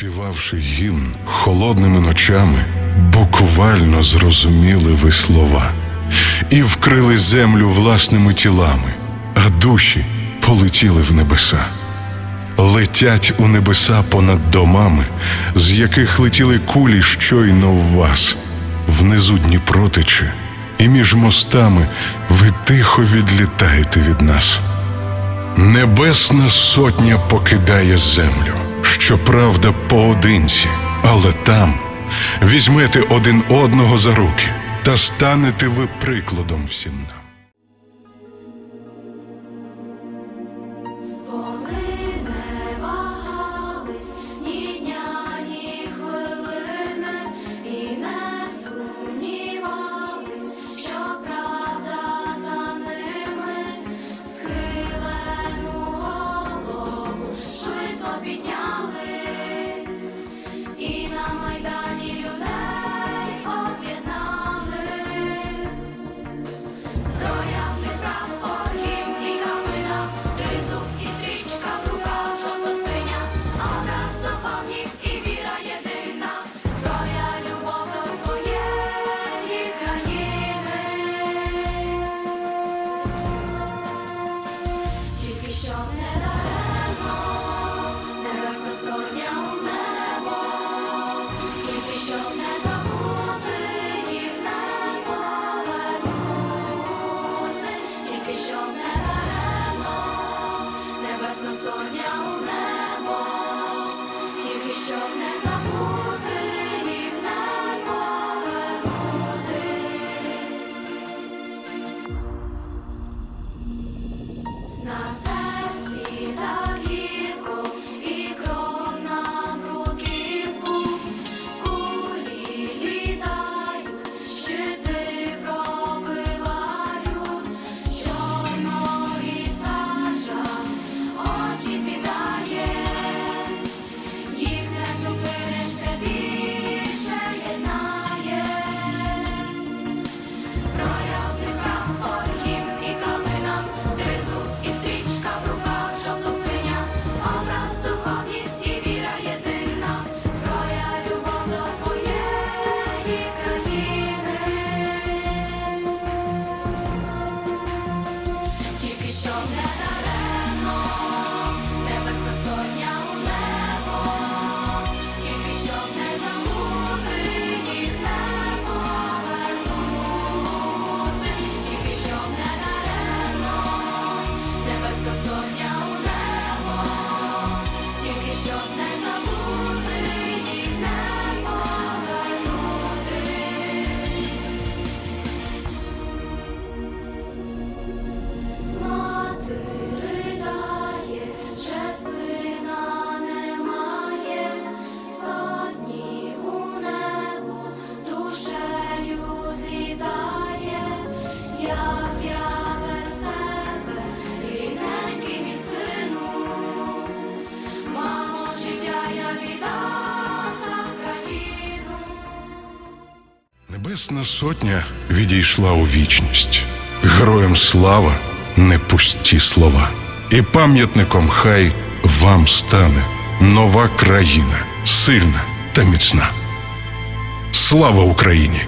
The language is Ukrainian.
Співавши гімн холодними ночами, буквально зрозуміли ви слова і вкрили землю власними тілами, а душі полетіли в небеса. Летять у небеса понад домами, з яких летіли кулі щойно в вас, внизу Дніпро тече, і між мостами ви тихо відлітаєте від нас. Небесна сотня покидає землю щоправда, поодинці, але там візьмете один одного за руки та станете ви прикладом всім нам. Небесна сотня відійшла у вічність. Героям слава не пусті слова. І пам'ятником хай вам стане нова країна, сильна та міцна. Слава Україні!